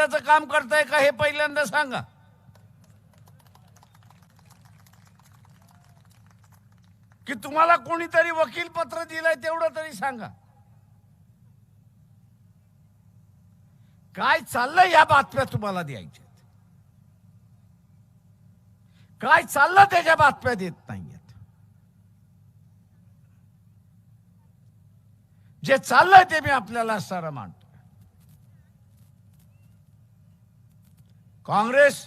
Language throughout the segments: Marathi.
स्वार्थाचं काम करताय का हे पहिल्यांदा सांगा. की तुम्हाला कोणीतरी वकील पत्र दिलंय तेवढं तरी सांगा. काय चाललंय या बातम्या तुम्हाला द्यायच्या काय चाललं त्याच्या बातम्या देत नाहीयेत? जे चाललंय ते मी आपल्याला सारं मांडतो. काँग्रेस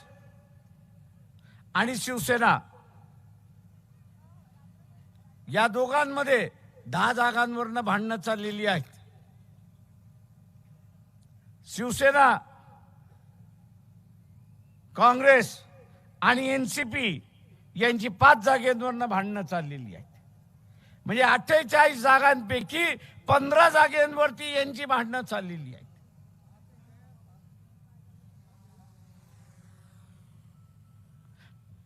आणि शिवसेना या दोघांमध्ये दहा जागांवरनं भांडणं चाललेली आहेत. शिवसेना काँग्रेस आणि एनसीपी यांची पाच जागेंवरनं भांडणं चाललेली आहेत. म्हणजे अठ्ठेचाळीस जागांपैकी पंधरा जागेंवरती यांची भांडणं चाललेली आहेत.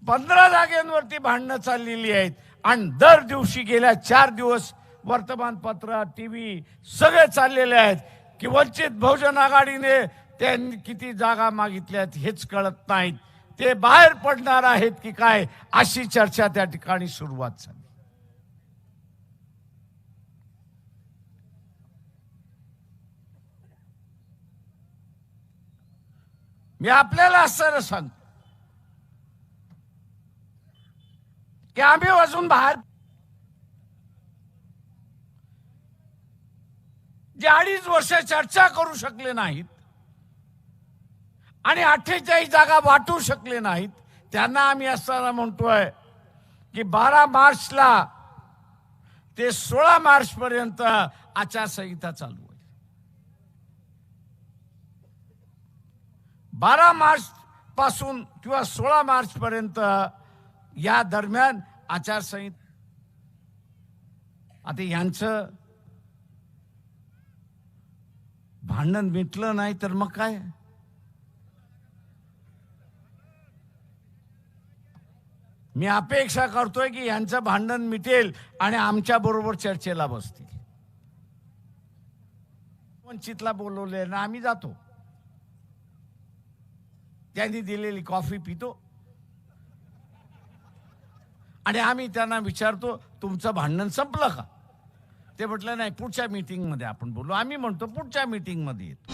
पंधरा जागेंवरती भांडणं चाललेली आहेत. आणि दर दिवशी गेल्या चार दिवस वर्तमानपत्र टी व्ही सगळे चाललेले आहेत. की वंचित बहुजन आघाडीने त्यांनी किती जागा मागितल्यात हेच कळत नाहीत. ते बाहेर पडणार आहेत की काय अशी चर्चा त्या ठिकाणी सुरुवात झाली. मी आपल्याला असं सांगतो. की आम्ही वाजून बाहेर. जे अडीच वर्ष चर्चा करू शकले नाहीत आणि अठ्ठेचाळीस जागा वाटू शकले नाहीत त्यांना आम्ही असताना म्हणतोय की बारा मार्चला ते सोळा मार्च पर्यंत आचारसंहिता चालू आहे बारा मार्च पासून किंवा सोळा मार्च पर्यंत या दरम्यान आचारसंहिता. आता यांचं भांडण मिटलं नाही तर मग काय? मी अपेक्षा करतोय की यांचं भांडण मिटेल आणि आमच्या बरोबर चर्चेला बसतील. वंचितला बोलवले ना आम्ही जातो. त्यांनी दिलेली कॉफी पितो. आणि आम्ही त्यांना विचारतो तुमचं भांडण संपलं का? ते म्हटलं नाही पुढच्या मीटिंगमध्ये आपण बोलू. आम्ही म्हणतो पुढच्या मीटिंगमध्ये येतो.